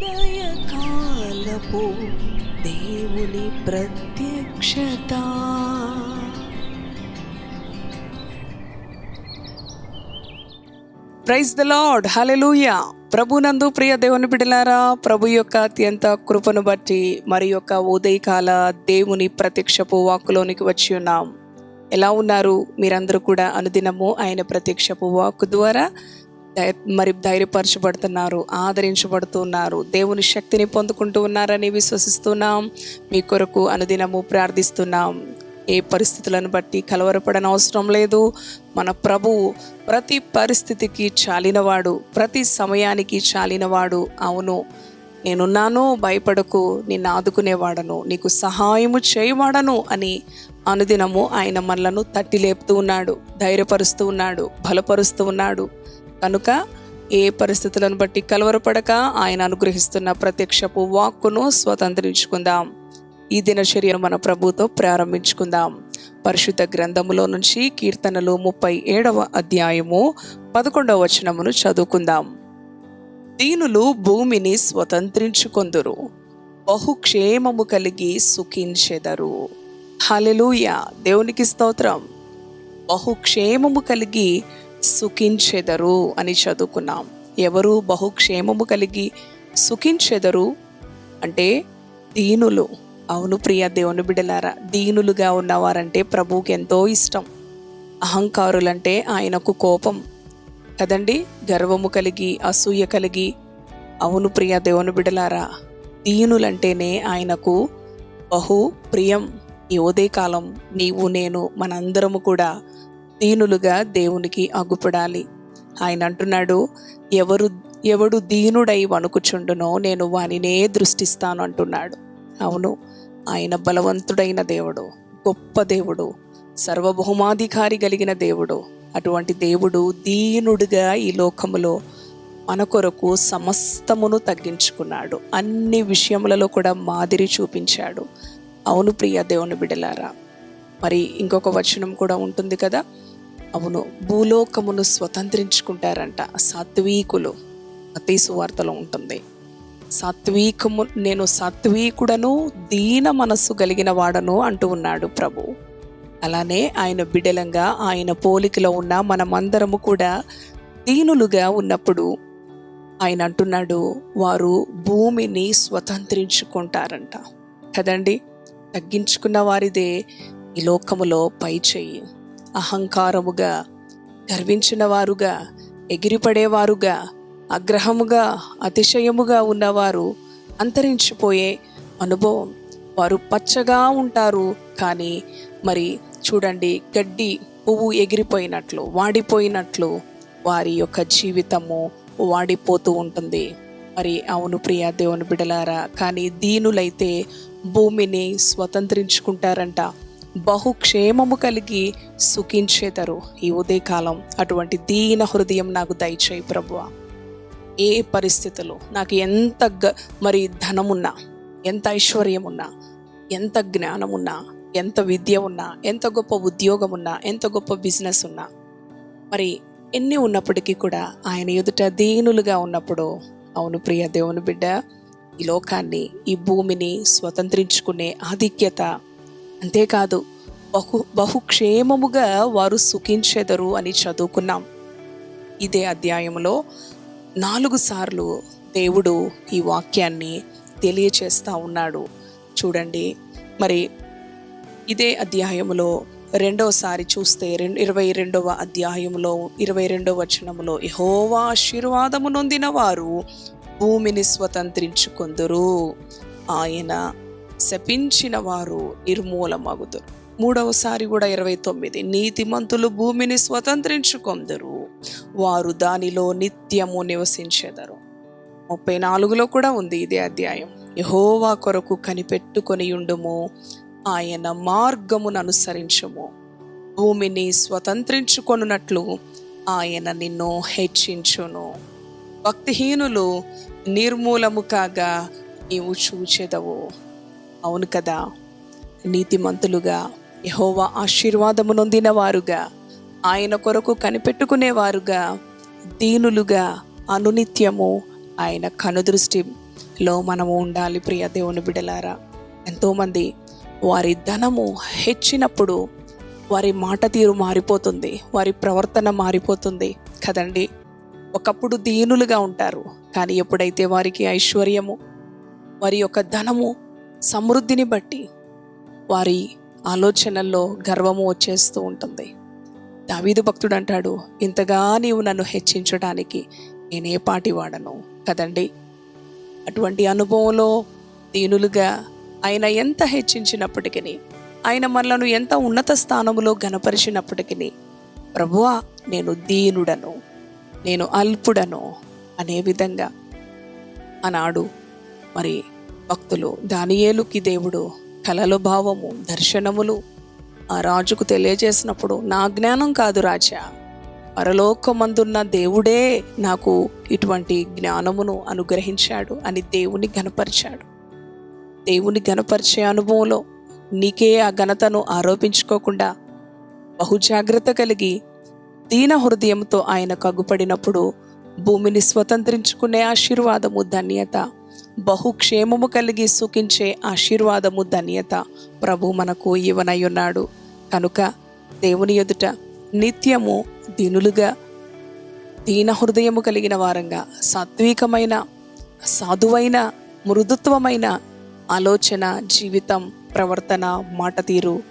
ఉదయకాలపు దేవుని ప్రత్యక్షత. Praise the Lord. హల్లెలూయా. ప్రభునందు ప్రియ దేవుని బిడలారా ప్రభు యొక్క అత్యంత కృపను బట్టి మరి యొక్క ఉదయకాల దేవుని ప్రత్యక్షపు వాక్కులోనికి వచ్చి ఉన్నాం. ఎలా ఉన్నారు? మీరందరూ కూడా అనుదినము ఆయన ప్రత్యక్షపు వాక్కు ద్వారా మరి ధైర్యపరచబడుతున్నారు ఆదరించబడుతున్నారు. దేవుని శక్తిని పొందుకుంటూ ఉన్నారని విశ్వసిస్తున్నాం. మీ కొరకు అనుదినము ప్రార్థిస్తున్నాం. ఏ పరిస్థితులను బట్టి కలవరపడని అవసరం లేదు. మన ప్రభువు ప్రతి పరిస్థితికి చాలినవాడు ప్రతి సమయానికి చాలినవాడు. అవును నేనున్నాను భయపడకు నిన్ను ఆదుకునేవాడను నీకు సహాయము చేయవాడను అని అనుదినము ఆయన మనలను తట్టి లేపుతూ ఉన్నాడు ధైర్యపరుస్తూ ఉన్నాడు బలపరుస్తూ ఉన్నాడు. కనుక ఏ పరిస్థితులను బట్టి కలవరపడక ఆయన అనుగ్రహిస్తున్న ప్రత్యక్షపు వాక్కును స్వతంత్రించుకుందాం. ఈ దినచర్యను మన ప్రభుతో ప్రారంభించుకుందాం. పరిశుద్ధ గ్రంథములో నుంచి కీర్తనలు ముప్పై ఏడవ అధ్యాయము పదకొండవ వచనమును చదువుకుందాం. దీనులు భూమిని స్వతంత్రించుకొందురు. బహుక్షేమము కలిగి సుఖించెదరు. హలెలూయ దేవునికి స్తోత్రం. బహుక్షేమము కలిగి సుఖించెదరు అని చదువుకున్నాం. ఎవరు బహుక్షేమము కలిగి సుఖించెదరు అంటే దీనులు. అవును ప్రియ దేవుని బిడలారా దీనులుగా ఉన్నవారంటే ప్రభువుకి ఎంతో ఇష్టం. అహంకారులంటే ఆయనకు కోపం. కదండి? గర్వము కలిగి అసూయ కలిగి. అవును ప్రియ దేవుని బిడలారా దీనులంటేనే ఆయనకు బహు ప్రియం. ఈ ఉదయకాలం నీవు నేను మనందరము కూడా దీనులుగా దేవునికి అగ్గుపడాలి ఆయన అంటున్నాడు ఎవరు ఎవడు దీనుడై వణుకుచుండునో నేను వానినే దృష్టిస్తాను అంటున్నాడు. అవును ఆయన బలవంతుడైన దేవుడు గొప్ప దేవుడు సర్వభౌమాధికారి కలిగిన దేవుడు. అటువంటి దేవుడు దీనుడుగా ఈ లోకములో మన కొరకు సమస్తమును తగ్గించుకున్నాడు. అన్ని విషయములలో కూడా మాదిరి చూపించాడు. అవును ప్రియ దేవుని బిడలారా మరి ఇంకొక వచనం కూడా ఉంటుంది కదా? అవును భూలోకమును స్వతంత్రించుకుంటారంట సాత్వీకులు. అతి సువార్తలో ఉంటుంది. సాత్వీకము నేను సాత్వీకుడను దీన మనస్సు కలిగిన వాడను అంటూ ఉన్నాడు ప్రభు. అలానే ఆయన బిడలంగా ఆయన పోలికలో ఉన్న మనమందరము కూడా దీనులుగా ఉన్నప్పుడు ఆయన అంటున్నాడు వారు భూమిని స్వతంత్రించుకుంటారంట. కదండి? తగ్గించుకున్న వారిదే ఈ లోకములో పై చెయ్యి అహంకారముగా గర్వించిన వారుగా ఎగిరిపడేవారుగా అగ్రహముగా అతిశయముగా ఉన్నవారు అంతరించిపోయే అనుభవం. వారు పచ్చగా ఉంటారు కానీ మరి చూడండి గడ్డి పువ్వు ఎగిరిపోయినట్లు వాడిపోయినట్లు వారి యొక్క జీవితము వాడిపోతూ ఉంటుంది. మరి అవును ప్రియ దేవుని బిడలారా కానీ దీనులైతే భూమిని స్వతంత్రించుకుంటారంట. బహుక్షేమము కలిగి సుఖించేతరు ఈ ఉదయకాలం. అటువంటి దీన హృదయం నాకు దయచేయి ప్రభువ. ఏ పరిస్థితులు నాకు ఎంత గ- మరి ధనమున్నా ఎంత ఐశ్వర్యం ఉన్నా ఎంత జ్ఞానం ఉన్నా ఎంత విద్య ఉన్నా ఎంత గొప్ప ఉద్యోగం ఉన్నా ఎంత గొప్ప బిజినెస్ ఉన్నా మరి ఎన్ని ఉన్నప్పటికీ కూడా ఆయన ఎదుట దీనులుగా ఉన్నప్పుడు అవును ప్రియ దేవుని బిడ్డ ఈ లోకాన్ని ఈ భూమిని స్వతంత్రించుకునే ఆధిక్యత అంతేకాదు బహు బహుక్షేమముగా వారు సుఖించెదరు అని చదువుకున్నాం. ఇదే అధ్యాయంలో నాలుగు సార్లు దేవుడు ఈ వాక్యాన్ని తెలియచేస్తా ఉన్నాడు. చూడండి మరి ఇదే అధ్యాయములో రెండవసారి చూస్తే రెండు ఇరవై రెండవ అధ్యాయంలో ఇరవై రెండవ వచనములో యహోవా ఆశీర్వాదము నొందిన వారు భూమిని స్వతంత్రించుకొందురు. ఆయన శపించిన వారు నిర్మూలమగుదురు. మూడవసారి కూడా ఇరవై తొమ్మిది నీతిమంతులు భూమిని స్వతంత్రించుకొందరు. వారు దానిలో నిత్యము నివసించెదరు. ముప్పై నాలుగులో కూడా ఉంది ఇదే అధ్యాయం. యహోవా కొరకు కనిపెట్టుకొని ఉండుము ఆయన మార్గమును అనుసరించుము. భూమిని స్వతంత్రించుకొనున్నట్లు ఆయన నిన్ను హెచ్చించును. భక్తిహీనులు నిర్మూలము కాగా నీవు చూచెదవు. అవును కదా? నీతిమంతులుగా యహోవా ఆశీర్వాదము నొందిన వారుగా ఆయన కొరకు కనిపెట్టుకునేవారుగా దీనులుగా అనునిత్యము ఆయన కనుదృష్టిలో మనము ఉండాలి ప్రియ దేవుని బిడలారా. ఎంతోమంది వారి ధనము హెచ్చినప్పుడు వారి మాట తీరు మారిపోతుంది వారి ప్రవర్తన మారిపోతుంది కదండి. ఒకప్పుడు దీనులుగా ఉంటారు కానీ ఎప్పుడైతే వారికి ఐశ్వర్యము వారి యొక్క ధనము సమృద్ధిని బట్టి వారి ఆలోచనల్లో గర్వము వచ్చేస్తూ ఉంటుంది. దావీదు భక్తుడు అంటాడు ఇంతగా నీవు నన్ను హెచ్చించడానికి నేనే పాటి వాడను కదండి? అటువంటి అనుభవంలో దీనులుగా ఆయన ఎంత హెచ్చించినప్పటికీ ఆయన మనలను ఎంత ఉన్నత స్థానములో గనపరిచినప్పటికీ ప్రభువా నేను దీనుడను నేను అల్పుడను అనే విధంగా అన్నాడు. మరి భక్తులు దానియేలుకి దేవుడు కలలు భావము దర్శనములు ఆ రాజుకు తెలియజేసినప్పుడు నా జ్ఞానం కాదు రాజా. పరలోకమందున్న దేవుడే నాకు ఇటువంటి జ్ఞానమును అనుగ్రహించాడు అని దేవుని గనపరిచాడు దేవుని గనపరిచే అనుభవంలో నీకే ఆ ఘనతను ఆరోపించుకోకుండా బహుజాగ్రత్త కలిగి దీన హృదయంతో ఆయన కగ్గుపడినప్పుడు భూమిని స్వతంత్రించుకునే ఆశీర్వాదము ధన్యత బహుక్షేమము కలిగి సుఖించే ఆశీర్వాదము ధన్యత ప్రభు మనకు ఇవ్వనయ్యున్నాడు. కనుక దేవుని ఎదుట నిత్యము దీనులుగా దీన హృదయము కలిగిన వారంగా సాత్వికమైన సాధువైన మృదుత్వమైన ఆలోచన జీవితం ప్రవర్తన మాట తీరు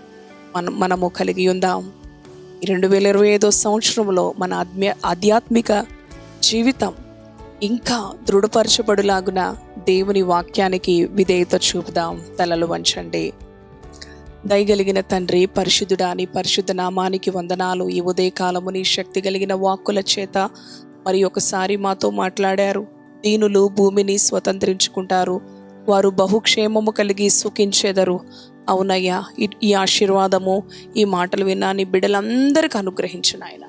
మనం మనము కలిగి ఉందాం. రెండు వేల ఇరవై ఐదో సంవత్సరంలో మన ఆత్మీయ ఆధ్యాత్మిక జీవితం ఇంకా దృఢపరచబడులాగున దేవుని వాక్యానికి విధేయత చూపుదాం. తలలు వంచండి. దయగలిగిన తండ్రి పరిశుద్ధుడాని పరిశుద్ధ నామానికి వందనాలు. ఈ ఉదయకాలము నీ శక్తి కలిగిన వాక్కుల చేత మరి ఒకసారి మాతో మాట్లాడారు. దీనులు భూమిని స్వతంత్రించుకుంటారు. వారు బహుక్షేమము కలిగి సుఖించెదరు. అవునయ్యా ఈ- ఈ ఆశీర్వాదము ఈ మాటలు విన్నా నీ బిడ్డలందరికీ అనుగ్రహించిన ఆయన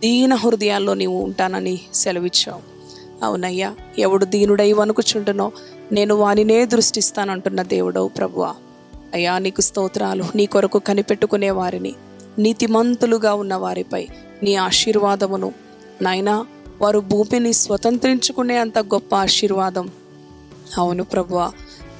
దీన హృదయాల్లో నీవు ఉంటానని సెలవిచ్చావు. అవునయ్యా ఎవడు దీనుడై వణుకుచుంటునో నేను వానినే దృష్టిస్తానంటున్న దేవుడవు ప్రభువా. అయ్యా నీకు స్తోత్రాలు నీ కొరకు కనిపెట్టుకునే వారిని నీతిమంతులుగా ఉన్న వారిపై నీ ఆశీర్వాదమును. నాయనా వారు భూమిని స్వతంత్రించుకునే అంత గొప్ప ఆశీర్వాదం. అవును ప్రభువా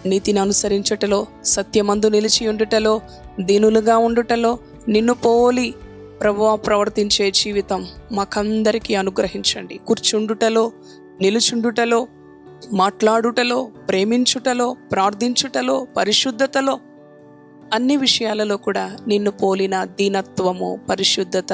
నీతిని అనుసరించుటలో సత్యమందు నిలిచి ఉండుటలో దీనులుగా ఉండుటలో నిన్ను పోలి ప్రభువ ప్రవర్తించే జీవితం మాకందరికీ అనుగ్రహించండి. కూర్చుండుటలో నిలుచుండుటలో మాట్లాడుటలో ప్రేమించుటలో ప్రార్థించుటలో పరిశుద్ధతలో అన్ని విషయాలలో కూడా నిన్ను పోలిన దీనత్వము పరిశుద్ధత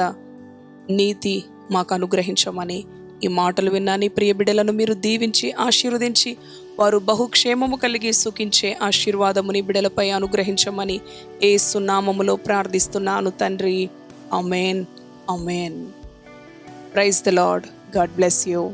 నీతి మాకు అనుగ్రహించమని ఈ మాటలు విన్నా నీ ప్రియ బిడ్డలను మీరు దీవించి ఆశీర్వదించి వారు బహుక్షేమము కలిగి సుఖించే ఆశీర్వాదముని బిడలపై అనుగ్రహించమని ఏ సున్నామములో ప్రార్థిస్తున్నాను తండ్రి. Amen amen praise the Lord God bless you.